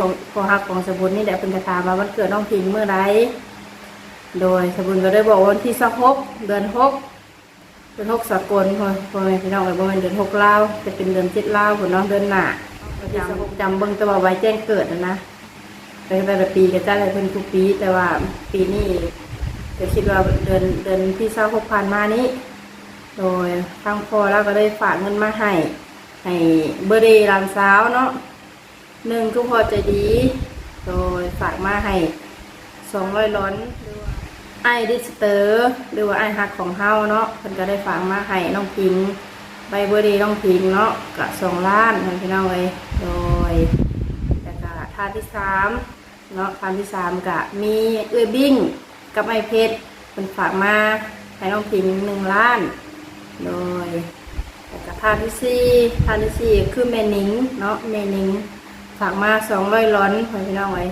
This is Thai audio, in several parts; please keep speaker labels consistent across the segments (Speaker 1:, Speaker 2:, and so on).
Speaker 1: ของพอฮักของสบุญนี่แหละเป็นกระถามว่าวันเกิดน้องพิงเมื่อไรโดยสบุญก็ได้บอกว่าวันที่สิบหกเดือนหกเดือนหกสากลพ่อพ่อแม่พี่น้องเอ้ยบ่แม่นเดือนหกลาวจะเป็นเดือนเจ็ดลาวพุ่นเนาะเดือนหน้าจำจำเบิ่งแต่ว่าไว้แจ้งเกิดนะนะไปแต่ละปีก็จะได้เพิ่นทุกปี แต่ว่าปีนี้จะคิดว่าเดือนเดือนที่เศร้าหกผ่านมานี้ โดยทางพ่อเราก็ได้ฝากเงินมาให้ให้เบอร์เดย์หลานสาวเนาะ หนึ่งก็พอใจดี โดยฝากมาให้สองร้อยล้อนหรือว่าไอดิสเตอร์หรือว่าไอฮักของเฮาเนาะเพิ่นก็ได้ฝากมาให้น้องพิงใบเบอร์ดย์น้องพิงเนาะกะสองล้านพี่น้องเลยโดยแล้วก็ทานที่สามเนาะทานที่สามกะมีเอื้อบิ้งกับไอเพชรเพิ่นฝากมาให้น้องพิงหนึ่งล้าน โดยแล้วก็ทานที่สี่ทานที่สี่คือเมนิงเนาะเมนิง ฝากมาสองร้อยล้อนพอพี่น้องไว้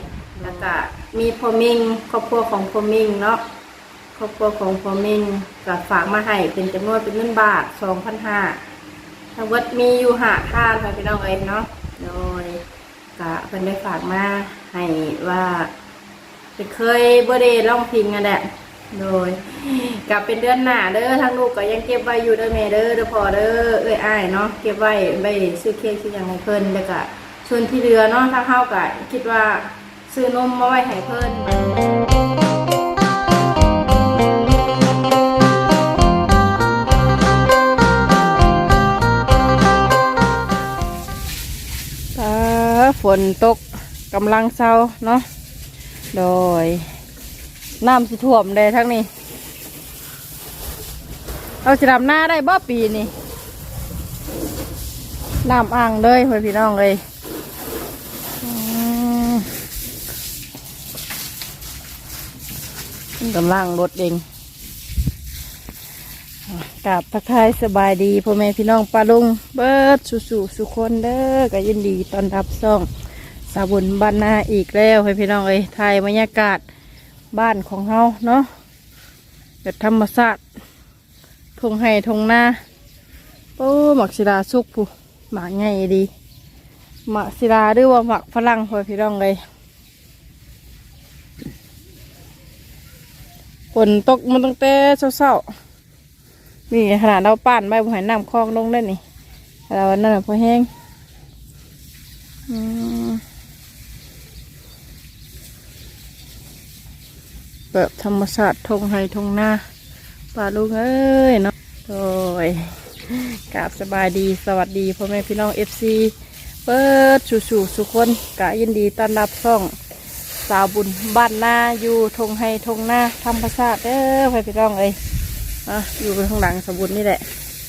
Speaker 1: แล้วก็มีพอมิงครอบครัวของพอมิงเนาะครอบครัวของพอมิงก็ฝากมาให้เป็นจำนวนเป็นเงินบาทสองพันห้าทั้งหมดมีอยู่หาท่านพอพี่น้องไว้เนาะโดยก็เพิ่นได้ฝากมาให้ว่าเป็นเคยเบอร์เดย์ร้องเพลงกันแหละโดยกับเป็นเดือนหน้าเด้อทางลูกก็ยังเก็บไว้อยู่เด้อแม่เด้อเด้อพอเด้อเอ้ยอ้ายเนาะเก็บไว้ไว้ซื้อเค้กซื้อยังให้เพิ่นแล้วก็ ส่วนที่เหลือเนาะถ้าเฮาก็คิดว่าซื้อนมมาไว้ให้เพิ่นอ่าฝนตกกำลังเศร้าเนาะ โดยน้ำสิท่วมเลยทั้งนี้ เราจะดำหน้าได้บ่ปีนี่น้ำอ่างเลยพี่น้องเลยอืม กำลังรถเองกราบทักทายสบายดีพ่อแม่พี่น้องปลาลุงเบิดสุสุสุคนเด้อก็ยินดีตอนรับซ่องสาบุญบ้านนาอีกแล้วให้พี่น้องเอ้ยไทยบรรยากาศบ้านของเฮาเนาะแบบธรรมศาสตร์ทงไห้ทงนาโอ้หมักศิลาสุกผู้หมากใหญ่ดีหมักศิลาหรือว่าหมักฝรั่งพ่อพี่น้องเลย ฝนตกมันตั้งแต่เช้าๆมีขนาดเราป้านใบบุหายน้ำคลองลงได้นี่เรานั่นพอแห้งแบบธรรมศาตร์ทงไฮทงหน้าป่าลุงเอ้ยเนาะโอ้ยกราบสบายดีสวัสดีพ่อแม่พี่น้องเอฟซีเปิดสู่สู่สุคนกะยินดีต้อนรับช่อง สาวบุญบ้านนาอยู่ทงไฮทงหน้าธรรมศาสตร์เด้อพ่พี่น้องเอ้ยอะอยู่เป็นข้างหลังสาวบุญนี่แหละ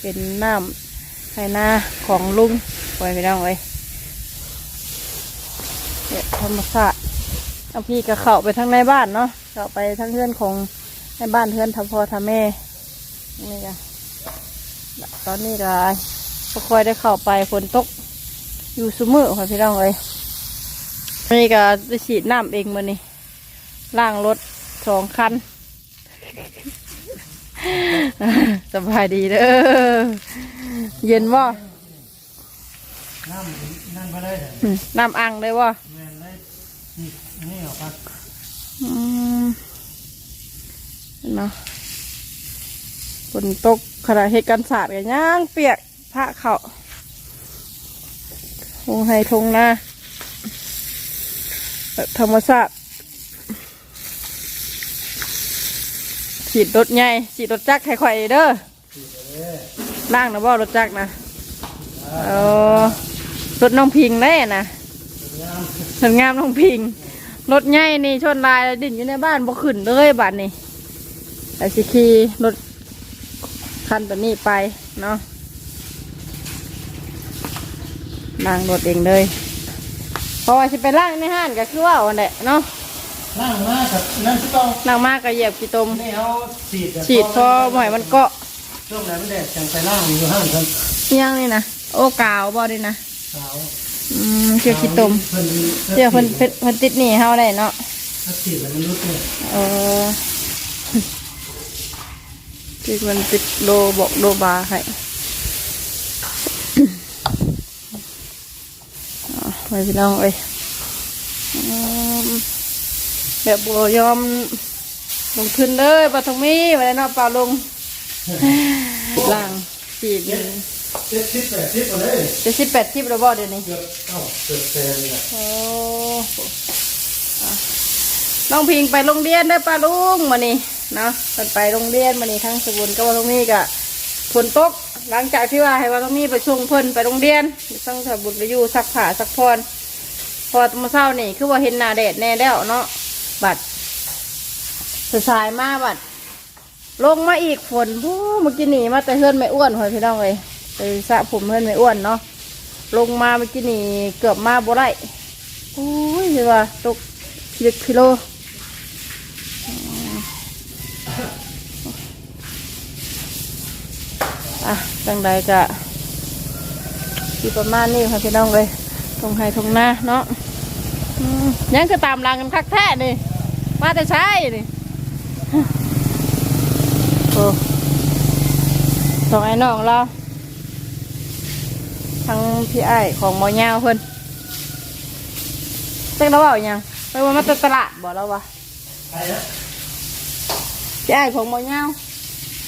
Speaker 1: เป็นน้ำไฮนาของลุงพ่พี่น้องเอ้ยเนี่ยธรรมศาสตร์เอาพี่ก็เข้าไปทั้งในบ้านเนาะเข้าไปทั้งเพื่อนของในบ้านเพื่อนทำพ่อทำแม่นี่จ้ะตอนนี้ก็ก็ค่อยได้เข้าไปฝนตกอยู่สมือค่ะพี่น้องเลย นี่ก็ได้ฉีดน้ำเองมานี่ล่างรถสองคันสบายดีเด้อเย็นว่า
Speaker 2: น้ำนั่นไปเลยเถอะ
Speaker 1: น้ำอ่างเลยว่า
Speaker 2: แม่นเลยนี่นี่เหรอครับ
Speaker 1: อืมเนาะฝนตกขณะเหตุการณ์ศาสตร์กันย่างเปียกพระเขาทงไฮทงนาแบบ ธรรมศาสตร์ฉีดรถใหญ่ฉีดรถจักรให้ข่เด้อล่างนะบ่รถจักรนะเออรถน้องพิงแน่นะสวยงามน้องพิง รถใหญ่นี่ชนลายดิ่นอยู่ในบ้านบ่ขึ้นเลยบัดนี้แต่สิคีรถคันตัวนี้ไปเนาะนั่งรถเองเลย ราะว่าสิไปล่างในห้านก็คือว่าอันแหละเนาะ
Speaker 2: นั่งมากับนั่นที่ต้อง
Speaker 1: นั่งมากก็เหยียบกี่ตม
Speaker 2: นี่เอาฉีดแบบ
Speaker 1: ฉีดพอหม่อยมันเกาะ
Speaker 2: ช่วงไหนมันแดดจังไปล่างอยู่ห้างกัน
Speaker 1: เที่ยงนี่นะโอ้กาวบ่ดีนะ
Speaker 2: สาว
Speaker 1: อืมเชื่อกี่ตม
Speaker 2: เพิ่น
Speaker 1: เชื่อเพิ่นเพิ่นเพิ่นติดหนีเฮาได้เนาะ
Speaker 2: ถ้าฉีดแล้วมันรุดเนี่ย
Speaker 1: เออที่มันติดโลบอกโลบาให้อะ ไปพี่น้องเอ้ยอืมแบบบ่ยอมลงทุนเลยปฐมีไว้เนาะเปล่าลงล่างจีบ
Speaker 2: เจ็ดสิบแปดสิบมาเลย
Speaker 1: จะสิบแปดสิบแล้วบ่เดี๋ยวนี้
Speaker 2: เกือบเอ้าเกือบแสนเลยอะ
Speaker 1: โอ้อะน้องพิงไปโรงเรียนได้อป้าลุงมานี่เนาะเพิ่นไปโรงเรียนมานี่ทั้งสบุนกับว่าตรงนี้กะ ฝนตกหลังจากที่ว่าให้ว่าตรงนี้ไปชงเพิ่นไปโรงเรียนทั้งสบุนไปอยู่ซักผ้าซักพรพอมาเช้านี่คือว่าเห็นหน้าแดดแน่แล้วเนาะบัดสายมาบัดลงมาอีกฝนบู๊เมื่อกี้หนีมาแต่เฮือนไม่อ้วนหอยพี่น้องเลยไปสระผมเฮือนไม่อ้วนเนาะลงมาเมื่อกี้หนีเกือบมาบ่ได้โอ้ยเห็นว่าตกกิโลกิโล อะจังใดกะที่ประมาณนี้ค่ะพี่น้องเลยตรงไห้ตรงหน้าเนาะอืมยังคือตามรางกันคักแท้นี่มาแต่ใช้นี่โอ้สองไอ้น้องเราทั้งพี่ไอ้ายของหมอยาวเพิ่นเจ๊งเราเปล่าอยังไปว่ามาแต่ตลาดบอกเราวะ
Speaker 2: ใครนะ
Speaker 1: พี่ไอ้ายของหมอยาว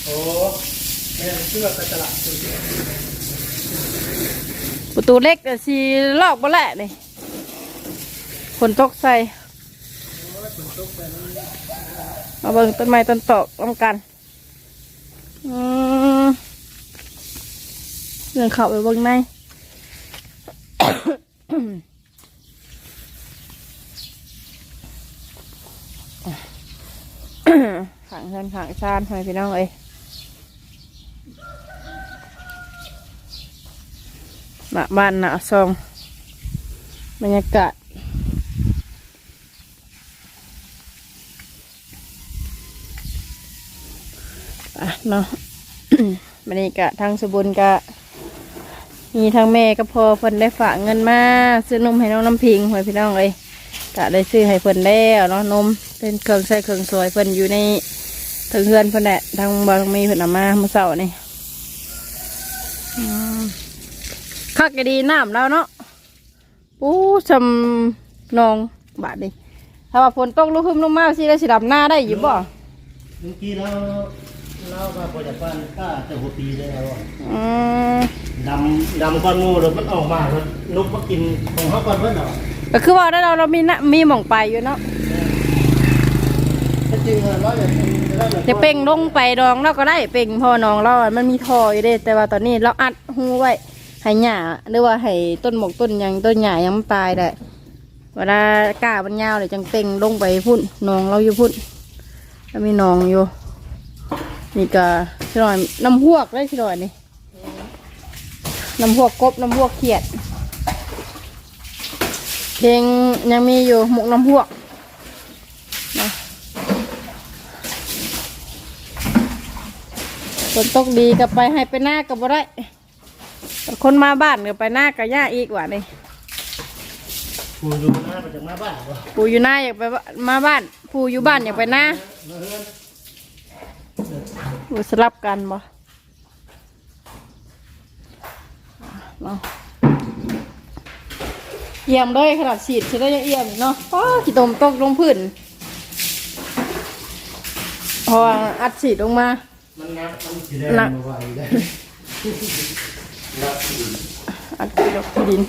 Speaker 2: โอ้แม่เชื่อไป
Speaker 1: ระตูเล็กแต่สีลอกบ่แหละนี่ฝนตกใส่มาเบิ่งต้นไม้ต้นตอกลำกันอืมเดินเขาไปเบิ่งในขังเงินขังชานทำไมพี่น้องเอ้ย หน้าบ้านหน้าซอง บรรยากาศอะเนาะบรรยากาศทางสบุนกะมีทางแม่ก็พอเพิ่นได้ฝากเงินมาซื้อนมให้น้องน้ำพิงไว้พี่น้องเอ้ยกะได้ซื้อให้เพิ่นแล้วเนาะนมเป็นเครื่องใช้เครื่องสวยเพิ่นอยู่ในถึงเฮือนเพิ่นแหละทางบารมีเพิ่นเอามาเมื่อเช้านี่อืม คักก็ดีน้ำแล้วเนาะอู้ชำนองบาดดิถ้าว่าฝนตกลุกขึ้นลงมาสิได้สิดำหน้าได้อยู่บ่
Speaker 2: เมื่อกี้เราเราก็พอจากบ้านก็จะหัวปีได้แล้วอะ
Speaker 1: อืม
Speaker 2: ดำดำก้อนงูแล้วมันออกมาแล้วนกมากินของเขาก่อนเพื่อนเหรอ
Speaker 1: ก็คือว่าได้เราเรามีนะมีหม่องไปอยู่เนาะ
Speaker 2: ถ้าจริงๆเราอยากกินเราอยาก
Speaker 1: จะเป่งลงไปดองเราก็ได้เป่งพอน้องเราอะมันมีทออยู่เด้แต่ว่าตอนนี้เราอัดหูไว้ ให้หญ้าหรือว่าให้ต้นหมกต้นยังต้นหญ้ายังมันตายได้เวลากามันยาวเลยจังเป่งลงไปพุ่นน้องเราอยู่พุ่นแล้วมีน้องอยู่นี่ก็ชิหน่อยน้ำหวกได้ชิหน่อยนี่น้ำหวกกบน้ำหวกเขียดเพลงยังมีอยู่หมกน้ำหวกนะฝนตกดีกับไปให้ไปหน้ากับบ่ได้ คนมาบ้านกับไปหน้ากับย่าอีกว่านี่
Speaker 2: ปูดูหน้าไปจากหน้าบ้านวะ
Speaker 1: ปู่อยู่หน้าอยากไปบ้านมาบ้านปู่อยู่บ้านอยากไปหน้า
Speaker 2: มาเฮือน
Speaker 1: ปู่สลับกันบ่เนาะเอี่ยมเลยขนาดฉีดฉีดได้ยังเอี่ยมอีกเนาะป้าขี้ตมตกลงพื้นเพออัดฉีดลงมา
Speaker 2: มันงับมันสีแดง
Speaker 1: หนัก
Speaker 2: มาไว้ได้งับสี
Speaker 1: อัดดอกขี้ดิน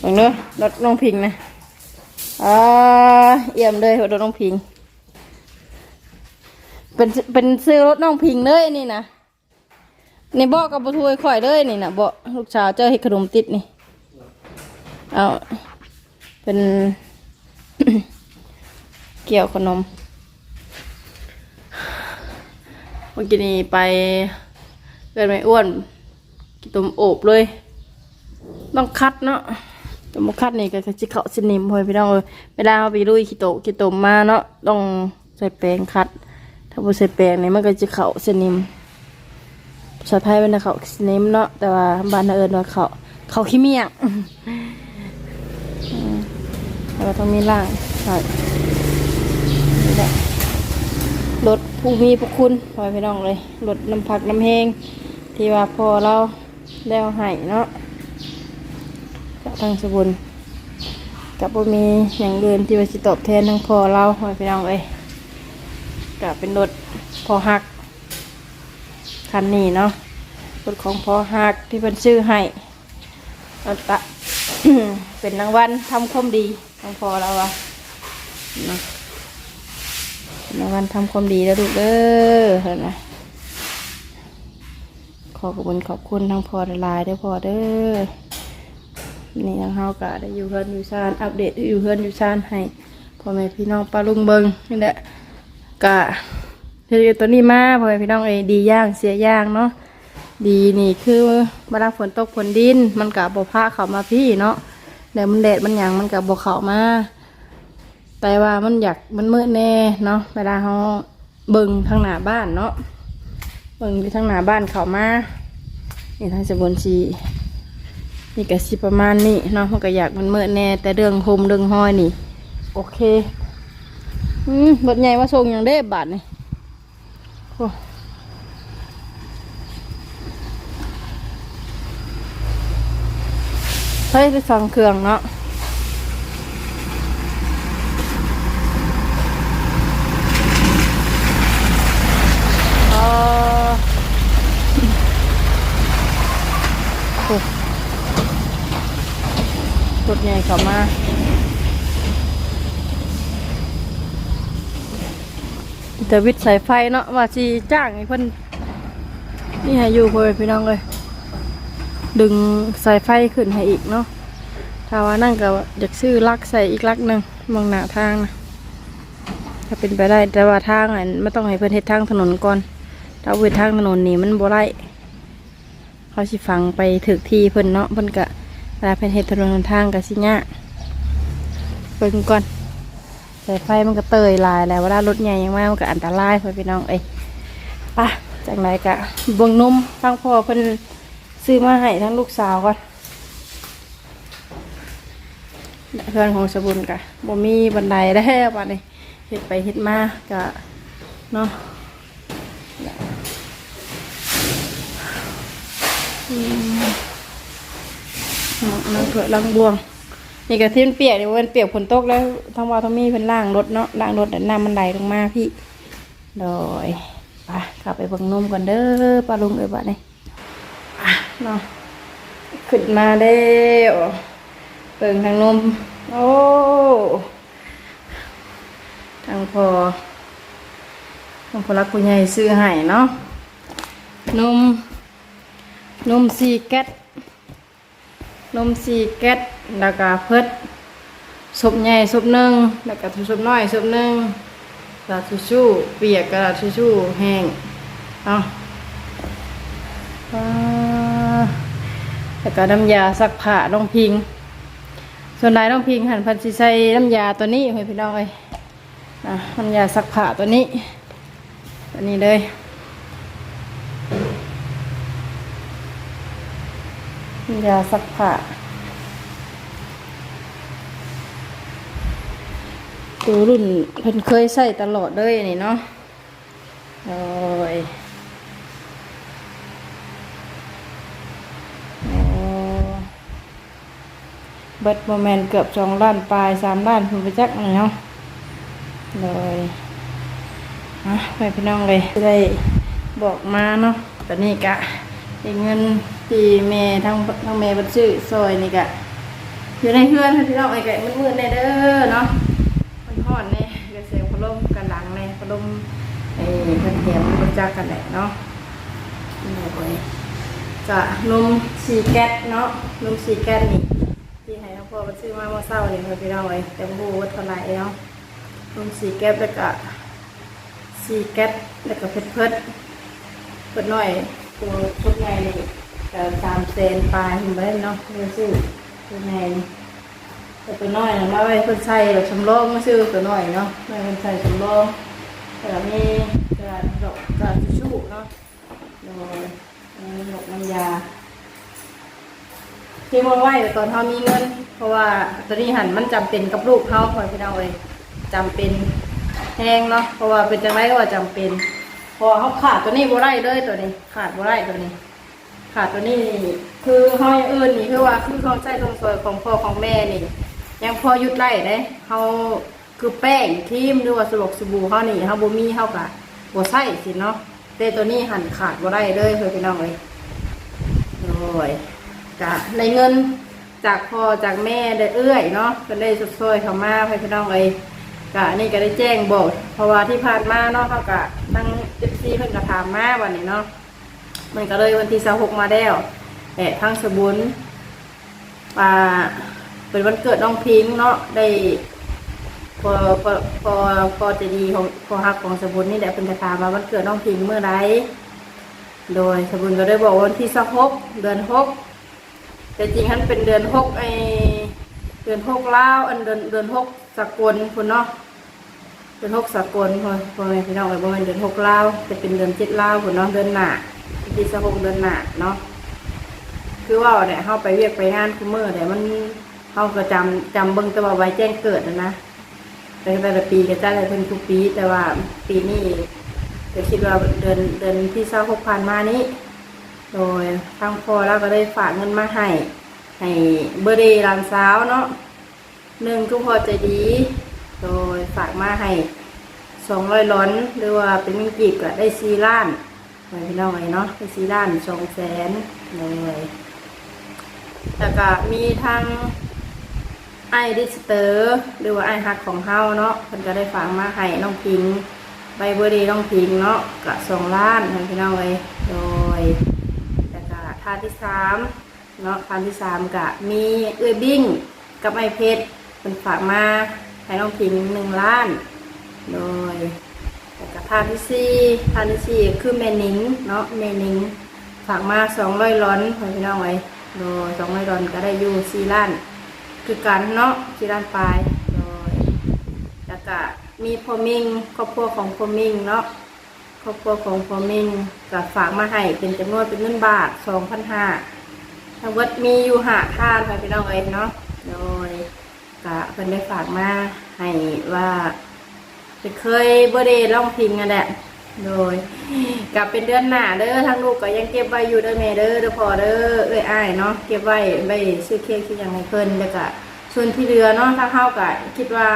Speaker 1: เบิ่งเด้อรถน้องพิงนะอ่าเอี่ยมเลยรถน้องพิง เป็นเป็นซื้อรถน้องพิงเลยนี่นะนี่บอกกับบุทวยข่อยเลยนี่นะบอกลูกสาวเจ้าเห็ดขนมติดนี่เอาเป็น เกี่ยวขนมเมื่อกี้นี้ไปเกินไม่อ้วน ต้มโอบเลย ต้องคัดเนาะต้มคัดนี่ก็จิเขาสนิมพอยพี่น้องเวลาเราไปลุยขี้โตขี้ตมมาเนาะต้องใส่แปรงคัด ถ้าบ่ใส่แปรงนี่มันก็จะเขาสนิมภาษาไทยเป็นเขาสนิมเนาะแต่ว่าบ้านเราเอิ้นว่าเขาเขาขี้เมียงอืมแล้วก็ต้องมีล่างใช่นี่แหละรถผู้มีพระคุณพอยพี่น้องเลยรถน้ำผักน้ำแห้งที่ว่าพอเรา แล้วให้เนาะจากทางสบุนกับบ่มีอย่างเดินที่ว่าสิตอบแทนทั้งพ่อเราพ่อพี่น้องเอ้ยก็เป็นรถพอหักคันนี้เนาะรถของพอหักที่เพิ่นซื้อให้เอาตะเป็นรางวัลทำความดีของพ่อเราอะนะรางวัลทำความดีแล้วลูกเด้อเห็นไหม อขอบคุณขอบคุณทั้งพอหลายๆเด้พอเด้อนี่ทางเฮาก็ได้อยู่เฮือนอยู่ซานอัปเดตอยู่เฮือนอยู่ซานให้พ่อแม่พี่น้องปลาลุงเบิงนี่แหละก็เฮ็ดตัวนี้มาพ่อแม่พี่น้องเอ้ดีย่างเสียย่างเนาะดีนี่คือเวลาฝนตกฝนดิน มันก็บ่พาเข้ามาพี่เนาะแล้วมันแดดมันหยังมันก็บ่เข้ามาแต่ว่ามันอยากมันมืดแน่เนาะเวลาเฮาเบิงทางหน้าบ้านเนาะ บิ่งอยู่ทางหน้าบ้านเขามานี่ทางสมุนสีนี่ก็สิประมาณนี้เนาะมันก็อยากมันเมื่อแน่ แต่เรื่องโฮมเรื่องห้อยนี่ โอเคอืมบทใหญ่ว่าทรงอย่างได้บาทนี่โอ้เฮ้ยไปสั่งเครื่องเนาะเออโอ้ รถ ใหญ่เข้ามาแต่วิทย์สายไฟเนาะว่าจีจ้างไอ้เพิ่นนี่ให้อยู่เพื่อนพี่น้องเลย ดึงสายไฟขึ้นให้อีกเนาะถ้าว่านั่งก็อยากซื้อลักใส่อีกลักหนึ่งมองหน้าทางนะถ้าเป็นไปได้แต่ว่าทางอันไม่ต้องให้เพิ่นเฮ็ดทางถนนก่อนถ้าเอาเฮ็ดทางถนนนี่มันบ่ได้เขาสิฟังไปถึกที่เพิ่นเนาะเพิ่นก็ ลาเป็นเห็ดถนนหนทางกับสิญะเบิ่งก่อนสายไฟมันก็เตยลายแล้วเวลารถใหญ่ยังมากมันก็อันตรายพ่อพี่น้องเอ้ยปะจากไหนกะบิ่งนมทั้งพ่อเพิ่นซื้อมาให้ทั้งลูกสาวก่อนเพื่อนของสบุญกะบ่มีบันไดแล้วบัดนี้เฮ็ดไปเฮ็ดมากะเนาะอืม น้ำเผือกล้างบวง นี่กระที่มันเปียกเนี่ยมันเปียกฝนตกแล้วทั้งว่าทั้งมีเป็นล่างรถเนาะล่างรถแต่น้ำมันไหลลงมาพี่โดยไปกลับไปเบิ่งนมก่อนเด้อปลาลุงเอ้ยบ้านนี่อะเนาะขึ้นมาเด้วเปิงทางนม โอ้ทางพอทางพอรักคุณใหญ่ซื้อให้เนาะนมนมซีแก๊ส นมซีแก๊สแล้วก็เพิดซุปใหญ่ซุปหนึ่งแล้วก็ซุปน้อยซุปหนึ่งกระดาษทิชชู่เปียกกระดาษทิชชู่แห้งเอาอ่าแล้วก็น้ำยาซักผ้าน้องพิง ส่วนใดน้องพิงหันพันสิใส่น้ำยาตัวนี้ให้พี่น้องเลยนะน้ำยาซักผ้าตัวนี้ ตัวนี้เลย ยาซักผ้าตัวรุ่นเพิ่นเคยใส่ตลอดเลยนี่เนาะโอ้ยเบิดโมเมนเกือบสองล้านปลายสามล้านคุณไปจักหน่อยเนาะเลยอะไปพี่น้องเลยจะได้บอกมาเนาะตอนนี้กะเงิน ที่แม่ทั้งทั้งแม่บันซื้อซอยนี่กะอยู่ในเพื่อนพี่น้องไอ้ไก่มันมืดๆแน่เด้อเนาะมันห่อนแน่กระเสียงพัดลมกันหลังแน่พัดลมไอ้เพิ่นแถมมันบริจากันแหละเนาะนี่อยกะนมสีแก๊สเนาะนมสีแก๊สนี่ที่ให้ทั้งพ่อบันซื้อมาเมื่อเช้านี่ให้พี่น้องไอ้แต่บ่รู้ว่าเท่าไรเนาะนมสีแก๊สแล้วก็สีแก๊สแล้วก็เผ็ดเผ็ดเผ็ดหน่อยตัวชุดใหญ่นี่ ก็สามเซนปลายเห็นไหมเนาะเรียกชื่อชุดใหญ่นี่แต่ตัวน้อยนะมาไว้คนใส่แบบสำรองมาซื้อตัวน้อยเนาะไม่คนใส่สำรองแต่ละมีกระดอกกระดชู่เนาะโดยมีดอกน้ำยาที่มาไหวตอนเขามีเงิน เพราะว่าตัวนี้หันมันจำเป็นกับลูกเขาพอพี่น้องเลยจำเป็นแห้งเนาะเพราะว่าเป็นจังไรก็ว่าจำเป็น พอเขาขาดตัวนี้บ่ได้เลยตัวนี้ ขาดบ่ได้ตัวนี้ ขาดตัวนี้คือห้อยเอิญนี่คือว่าคือเขาใช้ตรงส่วนของพ่อของแม่นี่ ยังพอยุดไล่เด้เฮาคือแป้งครีมหรือว่าสลกสบู่เฮานี่เฮาบ่มีเฮาก็บ่ใช้สิเนาะแต่ตัวนี้หั่นขาดบ่ได้เลยเพิ่นพี่น้องเอ้ยโอ้ยกะในเงินจากพ่อจากแม่ได้เอื้อยเนาะก็ได้สดซอยเขามาให้พี่น้องเอ้ยกะนี่ก็ได้แจ้งบอกเพราะว่าที่ผ่านมาเนาะเขากะทั้ง FC เพิ่นก็ถามมาวันนี้เนาะ มันก็เลยวันที่26มาแล้วแต่ทางสบุญว่าเป็นวันเกิดน้องพิงค์เนาะได้พอพอพอพอจะดีของพอฮักของสบุญนี่แหละเป็นกระถามว่าวันเกิดน้องพิงค์เมื่อไรโดยสบุญก็ได้บอกวันที่สิบหกเดือนหกแต่จริงท่านเป็นเดือนหกไอเดือนหกลาอันเดือนเดือนหกสกุลคุณเนาะเดือนหกสกุลพอพอแม่พี่น้องไอ้บ่แม่นเดือนหกลาจะเป็นเดือนเจ็ดลาคุณเนาะเดือนหน้า ที่สบหกเดือนหน้าเนาะคือว่าเนี่ยเข้าไปเวียกไปงานคุมเมอร์แต่มันเขาก็จำจำเบิ่งแต่ว่าไว้แจ้งเกิดนะนะแต่แต่ละปีก็จ้างให้เพิ่นทุกปีแต่ว่าปีนี้ก็คิดว่าเดือนเดือนที่เศร้าหกพันมานี้ โดยทางพ่อเราก็ได้ฝากเงินมาให้ให้เบอร์เดย์ลานสาวเนาะหนึ่งทุกพอใจดี โดยฝากมาให้สองร้อยล้อนหรือว่าเป็นเงินกีบก็ได้สี่ล้าน ไว้พี่น้องไงเนาะได้สี่ล้านสองแสนเลยแล้วก็มีทางไอดิสเตอร์หรือว่าไอฮักของเฮาเนาะเพิ่นก็ได้ฝากมาให้น้องพิงใบเบอร์ดีน้องพิงเนาะกะสองล้านให้พี่น้องเลยโดยแล้วก็ท่าที่สามเนาะท่าที่สามกะมีเอื้อยบิ้งกับไอเพชรเป็นฝากมาให้น้องพิงหนึ่งล้าน โดย ทานที่สี่ทานที่สี่คือเมนิงเนาะเมนิงฝากมาสองร้อยล้อนให้พี่น้องไว้โดยสองร้อยดอนก็ได้อยู่สี่ล้าน คือกันเนาะสี่ล้านปลายโดยแล้วก็มีพอมิงครอบครัวของพอมิงเนาะครอบครัวของพอมิงก็ฝากมาให้เป็นจำนวนเป็นเงินบาทสองพันห้าทั้งหมดมีอยู่หาท่านไปพี่น้องเองเนาะโดยก็เพิ่นได้ฝากมาให้ว่า จะเคยเบอร์เดย์ล่องพิงกันแหละโดยกับเป็นเดือนหน้าเด้อทางลูกก็ยังเก็บไว้อยู่เด้อแม่เด้อเด้อพ่อเด้อเอ้ยอ้ายเนาะเก็บไว้ไว้ซื้อเค้กที่ยังให้เพิ่นแล้วก็ส่วนที่เหลือเนาะถ้าเฮาก็คิดว่า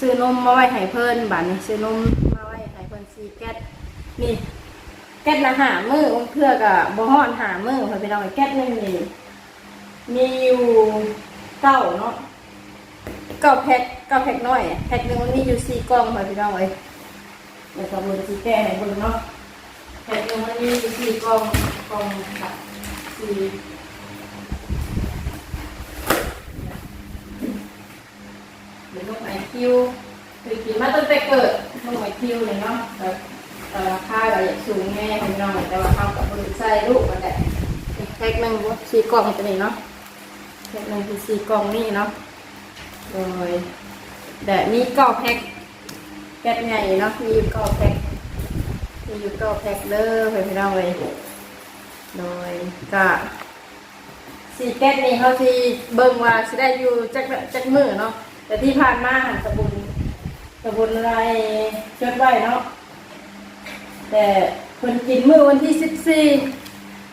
Speaker 1: ซื้อนมมาไว้ให้เพิ่นบัดนี้ซื้อนมมาไว้ให้เพิ่นซีแก๊สนี่แก๊สละหามื้อเพื่อก็บ่ฮอดหามือเพิ่นไปเอาแก๊สหนึงนี่มีอยู่เก้าเนาะ เก้าแพ็คเก้าแพ็คน้อยแพ็คหนึ่งมันมีอยู่สี่กล่องเพิ่นพี่น้องเอ้ยเดี๋ยวจะมือที่แก้ให้เบิ่งเนาะแผ่นหนึ่งมันมีอยู่สี่กล่องกล่องค่ะสี่เดี๋ยวลูกไอคิวคือกินมาตั้งแต่เกิดลูกไอคิวเลยเนาะแต่แต่ราคาก็อยากสูงแม่ของน้องแต่ว่าเขากับบริใส่ลูกมันแหละแพ็คหนึ่งสี่กล่องตัวนี้เนาะแพ็คหนึ่งคือสี่กล่องนี่เนาะ โดยแต่มีเก้าแพ็คแก๊สใหญ่เนาะมีอยู่เก้าแพ็คมีอยู่เก้าแพ็คเด้อไปพี่น้องเลยโดยก็สีแก๊สนี่เขาที่เบิ่งว่าสิได้อยู่จักจักมือเนาะแต่ที่ผ่านมาหันสบุญสบุญอะไรจดไว้เนาะแต่คนกินมือวันที่สิบสี่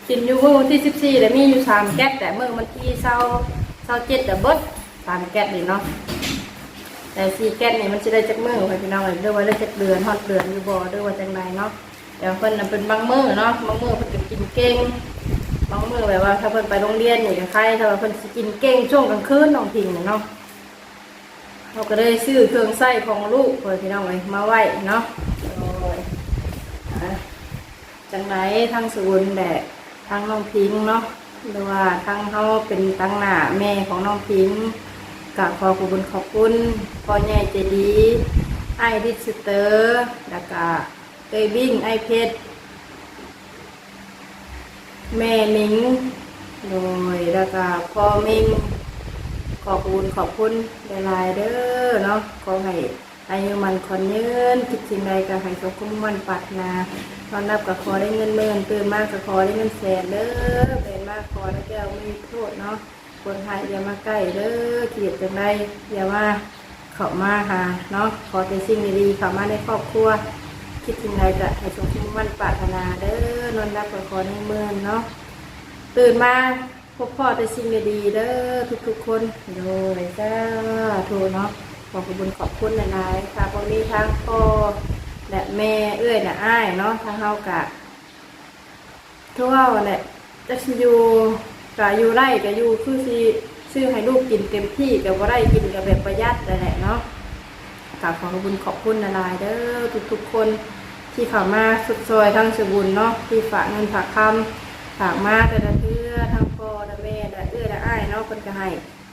Speaker 1: กินอยู่มือวันที่สิบสี่แต่มีอยู่สามแก๊สแต่มือวันที่เศร้าเศร้าเจ็ดแต่เบิด สามแก๊สนี่เนาะแต่ซีแก๊สนี่มันจะได้จักมือไปพี่น้องเลยเรียกว่าได้จักเดือนฮอดเดือนอยู่บ่เรียกว่าจังไรเนาะเดี๋ยวเพิ่นน่ะเป็นบางมือเนาะบางมือเพิ่นจะกินเก่งบางมือแบบว่า ถ้าเพิ่นไปโรงเรียนนี่ก็ใครถ้าว่าเพิ่นสิกินเก่งช่วงกลางคืนน้องพิงเนาะเราก็ได้ซื้อเครื่องใส้ของลูกเพิ่นพี่น้องเลยมาไว้เนาะโอ้ยอะจังไรทางศูนย์แดดทางน้องพิงเนาะหรือว่าทางเขาเป็นตั้งหน้าแม่ของน้องพิง กะขอขอบคุณขอบคุณพ่อใหญ่ใจดีไอดิสเตอร์แล้วก็เอยบิ้งไอเพชรแม่นิงโดยแล้วก็พ่อมิงขอบคุณขอบคุณหลายๆเด้อเนาะขอให้อายุมันคนยืนคิดสิ่งใดก็ให้สมคุ้มมันปรารถนาตอนรับก็ขอได้เงินหมื่นตื่นมากก็ขอได้เงินแสนเด้อเป็นมากขอได้แก้วไม่โทษเนาะ คนไทยอย่ามาใกล้เด้อเกลียดจังไดอย่ามาเข้ามาหาเนาะขอแต่สิ่งดีๆเข้ามาในครอบครัว คิดถึงใดจะให้สมที่มันปรารถนาเด้อนอนรับกับขอในเมืองเนาะตื่นมาพบพ่อแต่สิ่งดีๆเด้อทุกๆคนโดยจ้าทูเนาะขอบคุณขอบคุณหลายๆค่ะวันนี้ทั้งพ่อและแม่เอื้อยและอ้ายเนาะทั้งเฮากะทั่วแหละจะสิอยู่ กะอยู่ไร่กะอยู่คือสิซื้อให้ลูกกินเต็มที่กับว่าไร่กินกับแบบประหยัดแหละเนาะกราบขอบคุณขอบคุณหลายเด้อทุกๆคนที่เข้ามาสุดซอยทั้งสบุญเนาะที่ฝากเงินฝากคำฝากมาแต่ละเทือทั้งพ่อและแม่และเอื้อและอ้ายเนาะเพิ่นก็ให้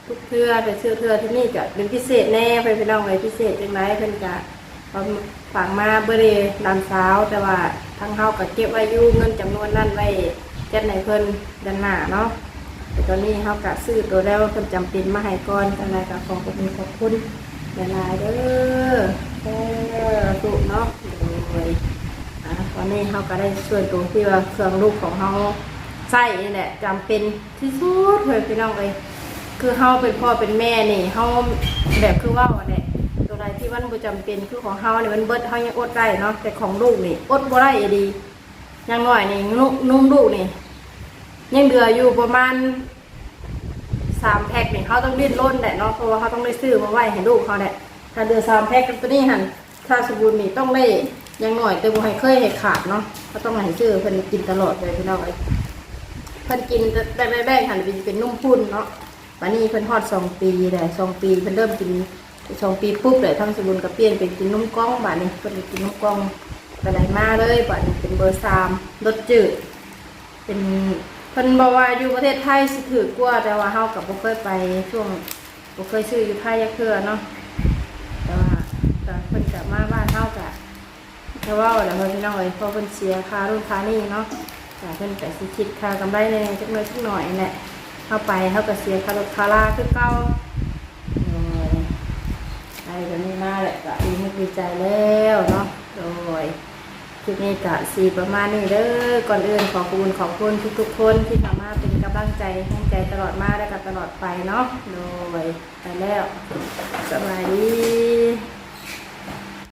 Speaker 1: ทุกเทือแต่เชื่อเทือที่นี่ก็เป็นพิเศษแน่เพิ่นพี่น้องเลยพิเศษจังไรเพิ่นก็เอาฝากมาเบอร์ดลานสาว แต่ว่าทั้งเฮาก็เก็บไว้ยู่เงินจำนวนนั้นไว้จัดในเพิ่นดันหนาเนาะ แต่ตอนนี้เฮาก็ซื้อตัวแล้วเพิ่นจำเป็นมาให้ก่อนจังไรก็ขอขอบคุณขอบคุณหลายๆเด้อเออสุเนาะโดยอะตอนนี้เขาก็ได้ช่วยตรงที่ว่าเครื่องลูกของเขาใส่นี่แหละจำเป็นที่สุดเลยพี่น้องเลยคือเขาเป็นพ่อเป็นแม่นี่เขาแบบคือว่าเนี่ยตัวใดที่มันบ่จำเป็นคือของเขาเนี่ยมันเบิดเขายังอดได้เนาะแต่ของลูกนี่อดบ่ได้อยู่ดียังน้อยนี่นุ่มนุ่มลูกนี่ ยังเดืออยู่ประมาณสามแพ็คนี่ยเขาต้องดิ้นร่นแหละเนาะเพราะว่าเขาต้องได้ซื้อมาไว้ให้ลูกเขาแหละถ้าเดือสามแพ็คตัวนี้หันถ้าสมบูรณ์นี่ต้องได้ยังหน่อยแต่บ่ให้เคยให้ขาดเนาะก็ต้องให้ชื่อเพิ่นกินตลอดเลยพี่น้องเอ้ยเพิ่นกินแรกๆหันเป็นเป็นนุ่มพุ่นเนาะวันนี้เพิ่นฮอดสองปีเลยสองปีเพิ่นเริ่มกินสองปีปุ๊บเลยทั้งสมุนกับเปลี่ยนเป็นกินนุ่มกล้องบาดนี้เพิ่นกินนุ่มกล้องไปไหนมาเลยบาดนี้เป็นเบอร์สามรสจืดเป็น พิ่นบอกว่าอยู่ประเทศไทยสิถือกว่าแต่ว่าเฮากับบ่เคยไปช่วงบ่เคยซื้ออยู่ไทยยักเทื่อเนาะแต่ว่าก็เพิ่นกลับมาบ้านเฮากะแต่ว่าเดี๋ยวพี่น้องเอ้ยพอเพิ่นเสียค่ารุ่นค่านี่เนาะแต่เพิ่นก็สิคิดค่ากำไรในจักหน่อยจักหน่อยแหละเข้าไปเขาก็เสียค่ารถค่าลาคือเก่าเออไอ้ก็นี่มาแหละก็ดีมุกดีใจแล้วเนาะโดย คลิปนี้ก็สีประมาณนี้เด้อก่อนอื่นขอบคุณขอบคุณทุกๆคนที่สามารถเป็นกำลังใจให้ใจตลอดมาและก็ตลอดไปเนาะโดยไปแล้วสบายดี